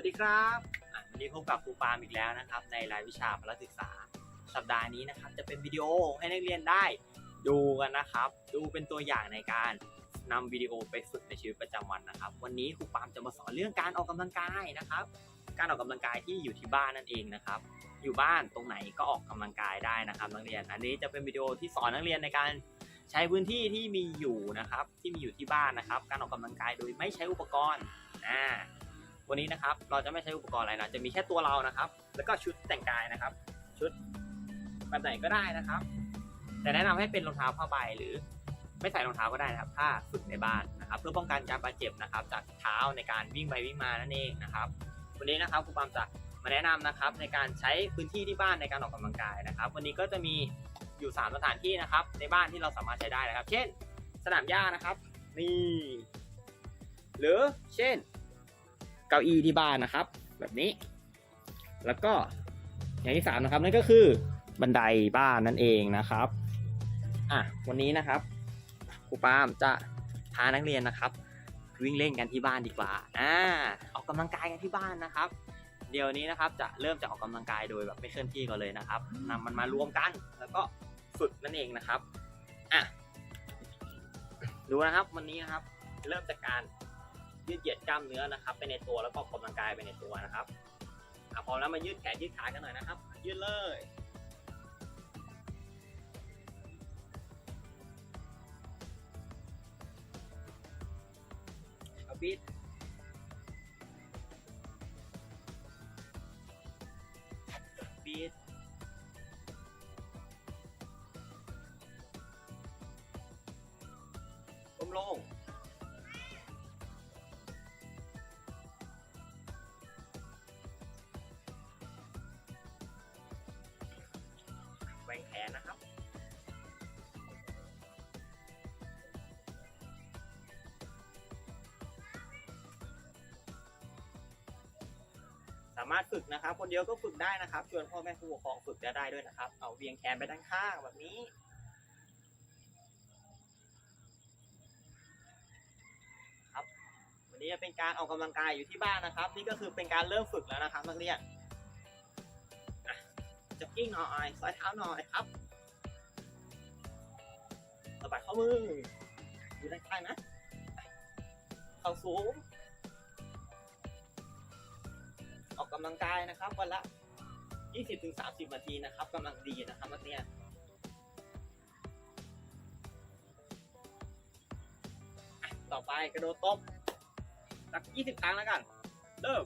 วัสดีครับวันนี้พบกับครูปาล์มอีกแล้วนะครับ ในรายวิชาพละศึกษา สัปดาห์นี้นะครับ จะเป็นวิดีโอให้นักเรียนได้ดูกันนะครับ ดูเป็นตัวอย่างในการนำวิดีโอไปฝึกในชีวิตประจำวันนะครับ วันนี้ครูปาล์มจะมาสอนเรื่องการออกกำลังกายนะครับ การออกกำลังกายที่อยู่ที่บ้านนั่นเองนะครับ อยู่บ้านตรงไหนก็ออกกำลังกายได้นะครับนักเรียน อันนี้จะเป็นวิดีโอที่สอนนักเรียนในการใช้พื้นที่ที่มีอยู่นะครับ ที่มีอยู่ที่บ้านนะครับ การออกกำลังกายโดยไม่ใช้อุปกรณ์อ่า วันนี้นะครับเราจะไม่ใช้อุปกรณ์อะไรนะจะมีแค่ตัวเรานะครับ แล้วก็ชุดแต่งกายนะครับ ชุดแบบไหนก็ได้นะครับ แต่แนะนำให้เป็นรองเท้าผ้าใบหรือไม่ใส่รองเท้าก็ได้นะครับ ถ้าฝึกในบ้านนะครับ เพื่อป้องกันการบาดเจ็บนะครับ จากเท้าในการวิ่งไปวิ่งมานั่นเองนะครับ วันนี้นะครับครูปามจะมาแนะนำนะครับ ในการใช้พื้นที่ที่บ้านในการออกกำลังกายนะครับ วันนี้ก็จะมีอยู่ 3 สถานที่นะครับ ในบ้านที่เราสามารถใช้ได้นะครับ เช่น สนามหญ้านะครับ นี่ หรือเช่น เก้าอี้ที่บ้านนะครับ แบบนี้ แล้วก็อย่างที่สามนะครับนั่นก็คือบันไดบ้านนั่นเองนะครับอะวันนี้นะครับครูปาล์มจะพานักเรียนนะครับ วิ่งเล่นกันที่บ้านดีกว่าอ่าออกกำลังกายกันที่บ้านนะครับ เดี๋ยวนี้นะครับจะเริ่มจากออกกำลังกายโดยแบบไม่เคลื่อนที่ก่อนเลยนะครับนำมันมารวมกันแล้วก็ฝึกนั่นเองนะครับอะดูนะครับวันนี้นะครับ เริ่มจากการ ยืดเหยียดกล้ามเนื้อนะครับไปในตัวแล้วก็ออกกำลังกายไปในตัวนะครับอพอแล้วมายืดแขนยืดขากันหน่อยนะครับ ยืดเลยเอาบิดบิดก้มลง สามารถฝึกนะครับ คนเดียวก็ฝึกได้นะครับ ชวนพ่อแม่ผู้ปกครองฝึกจะได้ด้วยนะครับ เอาเวียงแขนไปด้านข้างแบบนี้ ครับ วันนี้จะเป็นการออกกำลังกายอยู่ที่บ้านนะครับ นี่ก็คือเป็นการเริ่มฝึกแล้วนะครับนักเรียนจ็อกกิ้งหน่อยซอยเท้าหน่อยครับสะบัดข้อมืออยู่ด้านข้างนะ เข่าสูง ออกกำลังกายนะครับ วันละ 20-30 นาทีนะครับกำลังดีนะครับนักเรียนต่อไปกระโดดตบสัก 20 ครั้งแล้วกัน เริ่ม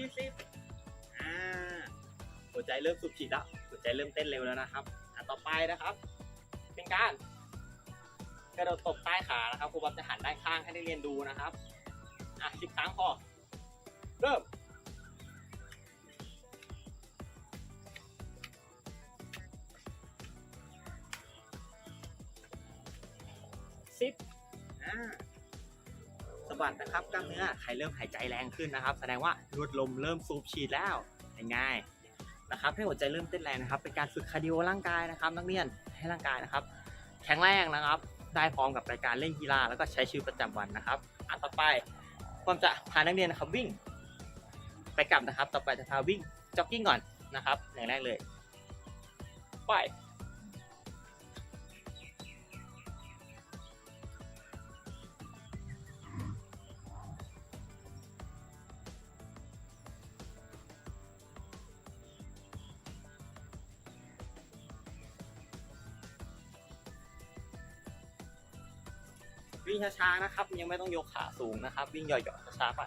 ยี่สิบอ่าหัวใจเริ่มสูบฉีดแล้วหัวใจเริ่มเต้นเร็วแล้วนะครับอะต่อไปนะครับ เป็นการกระโดดตบใต้ขานะครับครูบับจะหันด้านข้างให้ได้เรียนดูนะครับอะสิบครั้งพอเริ่มสิบอ่า สะบัดนะครับกล้ามเนื้อใครเริ่มหายใจแรงขึ้นนะครับ แสดงว่าลวดลมเริ่มสูบฉีดแล้วง่ายๆนะครับให้หัวใจเริ่มเต้นแรงนะครับเป็นการฝึกคาร์ดิโอร่างกายนะครับนักเรียนให้ร่างกายนะครับ แข็งแรงนะครับ ได้พร้อมกับรายการเล่นกีฬาแล้วก็ใช้ชีวิตประจำวันนะครับอะต่อไปผมจะพานักเรียนนะครับวิ่ง ไปกลับนะครับ ต่อไปจะพาวิ่งจ็อกกิ้งก่อนนะครับอย่างแรกเลยไป ช้าๆนะครับ ยังไม่ต้องยกขาสูงนะครับ วิ่งหย่อยๆช้าๆไป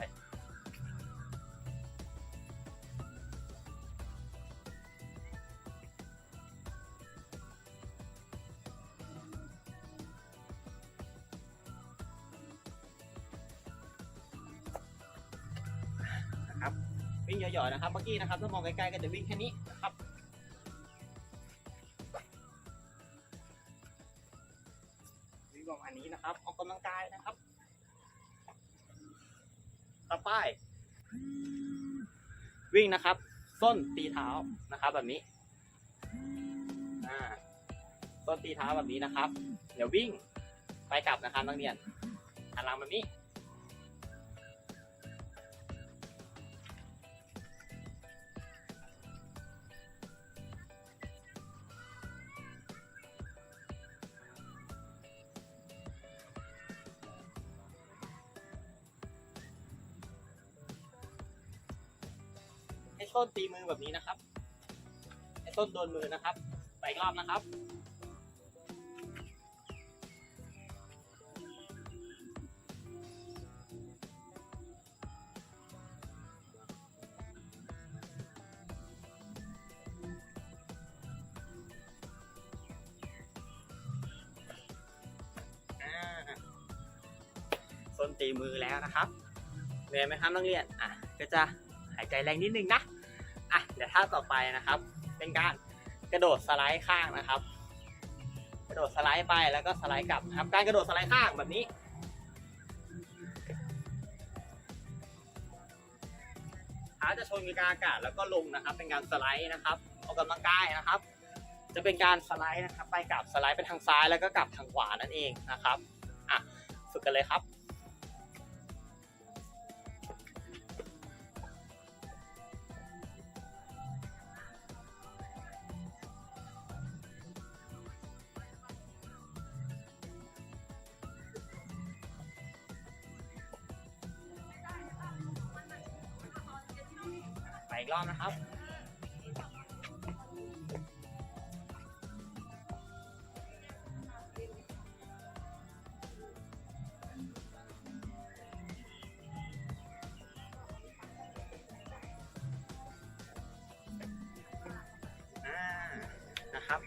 นะครับวิ่งหย่อยๆนะครับเมื่อกี้นะครับถ้ามองใกล้ๆก็จะวิ่งแค่นี้นะครับ วิ่งนะครับ ส้นตีเท้านะครับ แบบนี้ส้นตีเท้าแบบนี้นะครับ เดี๋ยววิ่งไปกลับนะครับนักเรียนหันหลังแบบนี้ ให้นตีมือแบบนี้นะครับให้ส้นโดนมือนะครับไปอีกรอบนะครับอ่าส้นตีมือแล้วนะครับเหนื่อยไหมครับนักเรียนอะก็จะหายใจแรงนิดนึงนะ อะเดี๋ยวท่าต่อไปนะครับ เป็นการกระโดดสไลด์ข้างนะครับ กระโดดสไลด์ไปแล้วก็สไลด์กลับครับ การกระโดดสไลด์ข้างแบบนี้ ขาจะชนกับกลางอากาศแล้วก็ลงนะครับ เป็นการสไลด์นะครับออกกำลังกายนะครับ จะเป็นการสไลด์นะครับ ไปกลับสไลด์ไปทางซ้ายแล้วก็กลับทางขวานั่นเองนะครับอะฝึกกันเลยครับ อีกรอบนะครับนะครับ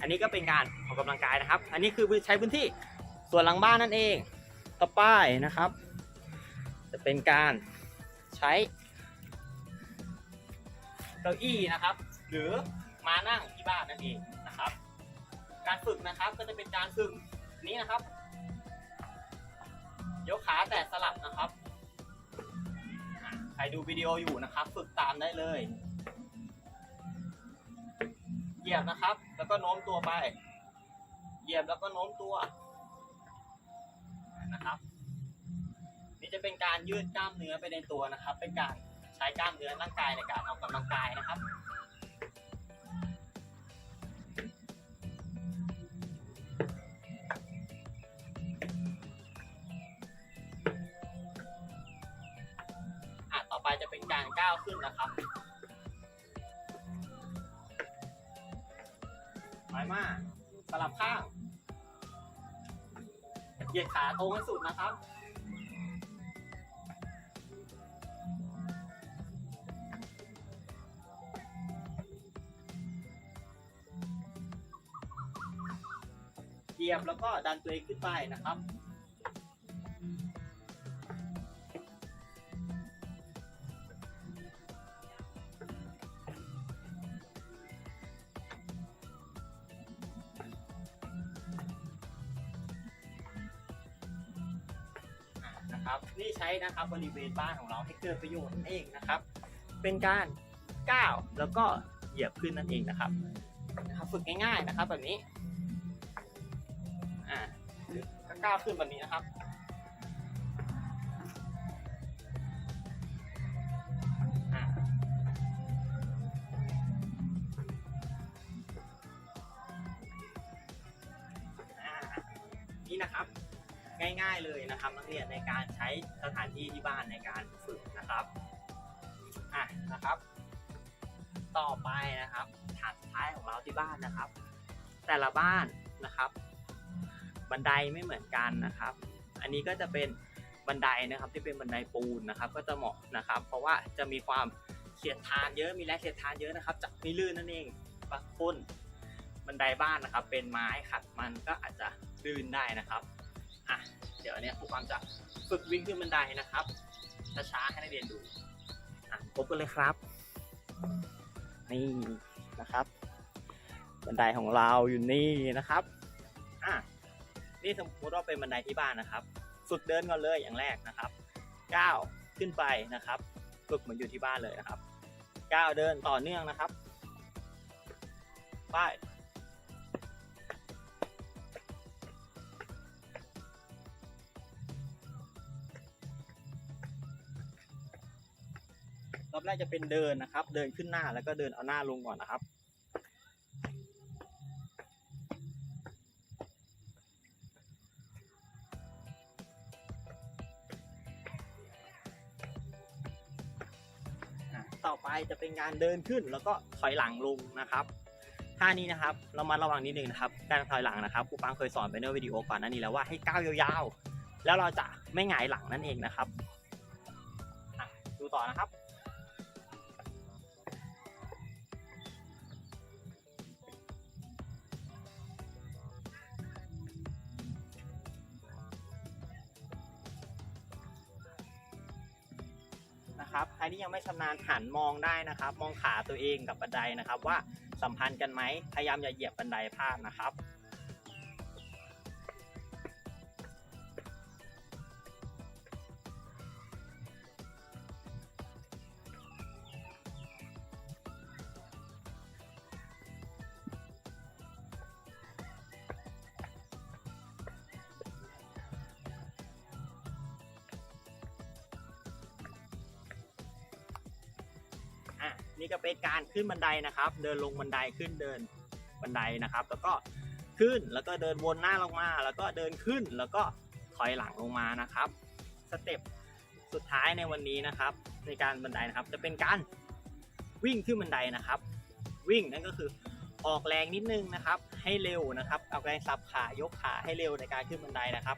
อันนี้ก็เป็นการออกกำลังกายนะครับ อันนี้คือใช้พื้นที่ส่วนหลังบ้านนั่นเอง ต่อไปนะครับ จะเป็นการใช้ ก้าอี้นะครับ หรือมานั่งที่บ้านนั่นเองนะครับ การฝึกนะครับก็จะเป็นการฝึกนี้นะครับยกขาแต่สลับนะครับ ใครดูวิดีโออยู่นะครับ ฝึกตามได้เลย เหยียบนะครับ แล้วก็โน้มตัวไป เหยียบแล้วก็โน้มตัวนะครับ นี่จะเป็นการยืดกล้ามเนื้อไปในตัวนะครับ เป็นการ ใช้กล้ามเนื้อร่างกายในการออกกำลังกายนะครับอะต่อไปจะเป็นการก้าวขึ้นนะครับถอยมาสลับข้าง เหยียดขาตรงให้สุดนะครับียบแล้วก็ดันตัวเองขึ้นไปนะครับ นะครับ นี่ใช้นะครับบริเวณบ้านของเราให้เกิดประโยชน์นั่นเองนะครับ เป็นการก้าวแล้วก็เหยียบขึ้นนั่นเองนะครับนะครับ ฝึกง่ายๆนะครับแบบนี้ ก้าวขึ้นแบบนี้นะครับอ่านี่นะครับ ง่ายๆเลยนะครับนักเรียนในการใช้สถานที่ที่บ้านในการฝึกนะครับอะนะครับ ต่อไปนะครับ ฐานสุดท้ายของเราที่บ้านนะครับ แต่ละบ้านนะครับ บันไดไม่เหมือนกันนะครับ อันนี้ก็จะเป็นบันไดนะครับที่เป็นบันไดปูนนะครับ ก็จะเหมาะนะครับ เพราะว่าจะมีความเสียดทานเยอะมีแรงเสียดทานเยอะนะครับจะไม่ลื่นนั่นเองบางคนบันไดบ้านนะครับ เป็นไม้ขัดมันก็อาจจะลื่นได้นะครับอะเดี๋ยวเนี้ยครูความจะฝึกวิ่งขึ้นบันไดนะครับช้าๆให้นักเรียนดูอะพบกันเลยครับ นี่นะครับ บันไดของเราอยู่นี่นะครับ นี่สมมติว่าเป็นบันไดที่บ้านนะครับ ฝึกเดินก่อนเลยอย่างแรกนะครับก้าวขึ้นไปนะครับฝึกเหมือนอยู่ที่บ้านเลยนะครับก้าวเดินต่อเนื่องนะครับไปรอบแรกจะเป็นเดินนะครับ เดินขึ้นหน้าแล้วก็เดินเอาหน้าลงก่อนนะครับ ต่อไปจะเป็นการเดินขึ้นแล้วก็ถอยหลังลงนะครับท่านี้นะครับเรามาระวังนิดนึงนะครับการถอยหลังนะครับครูปังเคยสอนไปในวิดีโอก่อนหน้านี้แล้วว่าให้ก้าวยาวๆ แล้วเราจะไม่หงายหลังนั่นเองนะครับอะดูต่อนะครับ นะครับใครที่ยังไม่ชำนาญหันมองได้นะครับ มองขาตัวเองกับบันไดนะครับ ว่าสัมพันธ์กันไหมพยายามอย่าเหยียบบันไดพลาดนะครับ นี่ก็เป็นการขึ้นบันไดนะครับ เดินลงบันไดขึ้นเดินบันไดนะครับ แล้วก็ขึ้นแล้วก็เดินวนหน้าลงมา แล้วก็เดินขึ้นแล้วก็ถอยหลังลงมานะครับสเต็ปสุดท้ายในวันนี้นะครับ ในการบันไดนะครับ จะเป็นการวิ่งขึ้นบันไดนะครับ วิ่งนั่นก็คือออกแรงนิดนึงนะครับ ให้เร็วนะครับเอาแรงสับขายกขาให้เร็วในการขึ้นบันไดนะครับ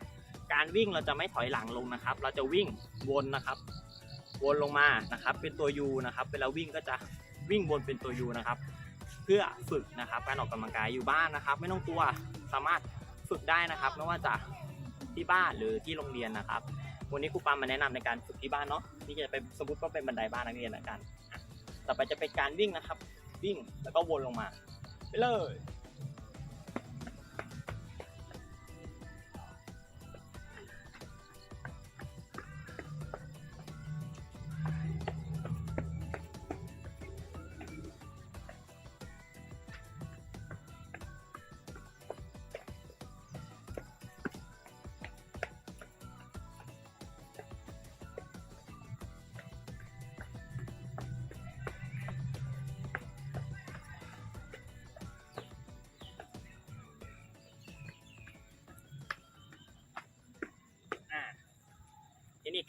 การวิ่งเราจะไม่ถอยหลังลงนะครับ เราจะวิ่งวนนะครับ วนลงมานะครับ เป็นตัว U นะครับ เวลาวิ่งก็จะวิ่งวนเป็นตัว U นะครับ เพื่อฝึกนะครับการออกกำลังกายอยู่บ้านนะครับ ไม่ต้องกลัวสามารถฝึกได้นะครับ ไม่ว่าจะที่บ้านหรือที่โรงเรียนนะครับ วันนี้ครูปามมาแนะนำในการฝึกที่บ้านเนาะนี่จะเป็นสมมติว่าเป็นบันไดบ้านนักเรียนละกัน ต่อไปจะเป็นการวิ่งนะครับ วิ่งแล้วก็วนลงมา ไปเลย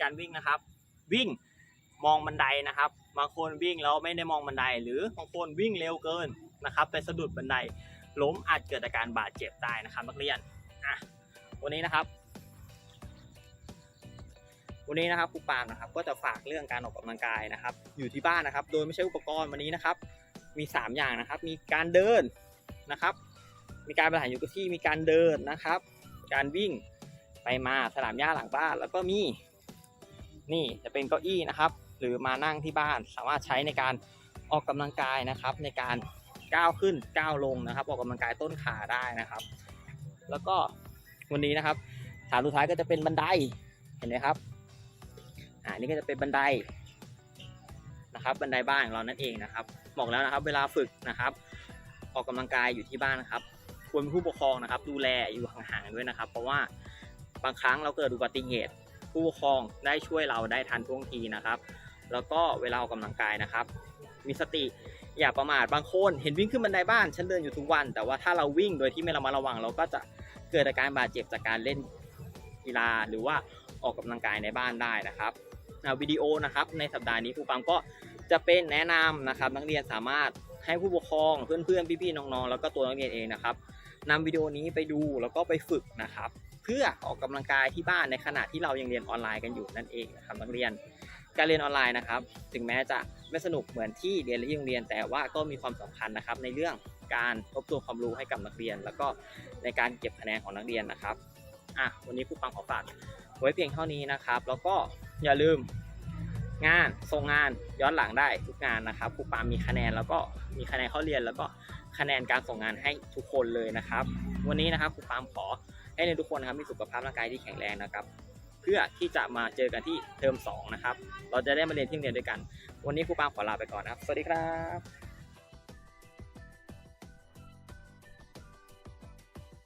การวิ่งนะครับ วิ่งมองบันไดนะครับบางคนวิ่งแล้วไม่ได้มองบันได หรือบางคนวิ่งเร็วเกินนะครับไปสะดุดบันไดล้มอาจเกิดอาการบาดเจ็บได้นะครับนักเรียนอะวันนี้นะครับ วันนี้นะครับครูปามนะครับ ก็จะฝากเรื่องการออกกำลังกายนะครับ อยู่ที่บ้านนะครับ โดยไม่ใช่อุปกรณ์วันนี้นะครับ มี 3 อย่างนะครับ มีการเดินนะครับ มีการบริหารอยู่กับที่มีการเดินนะครับ การวิ่งไปมาสนามหญ้าหลังบ้านแล้วก็มี นี่จะเป็นเก้าอี้นะครับ หรือมานั่งที่บ้านสามารถใช้ในการออกกำลังกายนะครับ ในการก้าวขึ้นก้าวลงนะครับ ออกกำลังกายต้นขาได้นะครับ แล้วก็วันนี้นะครับฐานสุดท้ายก็จะเป็นบันไดเห็นไหมครับอ่านี่ก็จะเป็นบันไดนะครับ บันไดบ้านของเรานั่นเองนะครับบอกแล้วนะครับ เวลาฝึกนะครับ ออกกำลังกายอยู่ที่บ้านนะครับ ควรมีผู้ปกครองนะครับ ดูแลอยู่ห่างๆด้วยนะครับ เพราะว่าบางครั้งเราเกิดอุบัติเหตุ ผู้ปกครองได้ช่วยเราได้ทันท่วงทีนะครับ แล้วก็เวลาออกกำลังกายนะครับ มีสติอย่าประมาทบางคนเห็นวิ่งขึ้นบันไดบ้านฉันเดินอยู่ทุกวัน แต่ว่าถ้าเราวิ่งโดยที่ไม่ระมัดระวัง เราก็จะเกิดอาการบาดเจ็บจากการเล่นกีฬาหรือว่าออกกำลังกายในบ้านได้นะครับวิดีโอนะครับในสัปดาห์นี้ครูปังก็จะเป็นแนะนำนะครับ นักเรียนสามารถให้ผู้ปกครองเพื่อนๆพี่ๆน้องๆ แล้วก็ตัวนักเรียนเองนะครับนำวิดีโอนี้ไปดูแล้วก็ไปฝึกนะครับ พื่อออกกำลังกายที่บ้านในขณะที่เรายังเรียนออนไลน์กันอยู่นั่นเองนะครับนักเรียน การเรียนออนไลน์นะครับ ถึงแม้จะไม่สนุกเหมือนที่เรียนที่โรงเรียน แต่ว่าก็มีความสำคัญนะครับในเรื่องการทบทวนความรู้ให้กับนักเรียน แล้วก็ในการเก็บคะแนนของนักเรียนนะครับอะวันนี้ครูปังขอฝากไว้เพียงเท่านี้นะครับ แล้วก็อย่าลืมงานส่งงานย้อนหลังได้ทุกงานนะครับครูปามมีคะแนนแล้วก็มีคะแนนเข้าเรียนแล้วก็คะแนนการส่งงานให้ทุกคนเลยนะครับ วันนี้นะครับครูปามขอ ให้ในทุกคนนะครับมีสุขภาพร่างกายที่แข็งแรงนะครับ เพื่อที่จะมาเจอกันที่เทอม2นะครับ เราจะได้มาเรียนที่โรงเรียนด้วยกัน วันนี้ครูปาล์มขอลาไปก่อนนะครับ สวัสดีครับ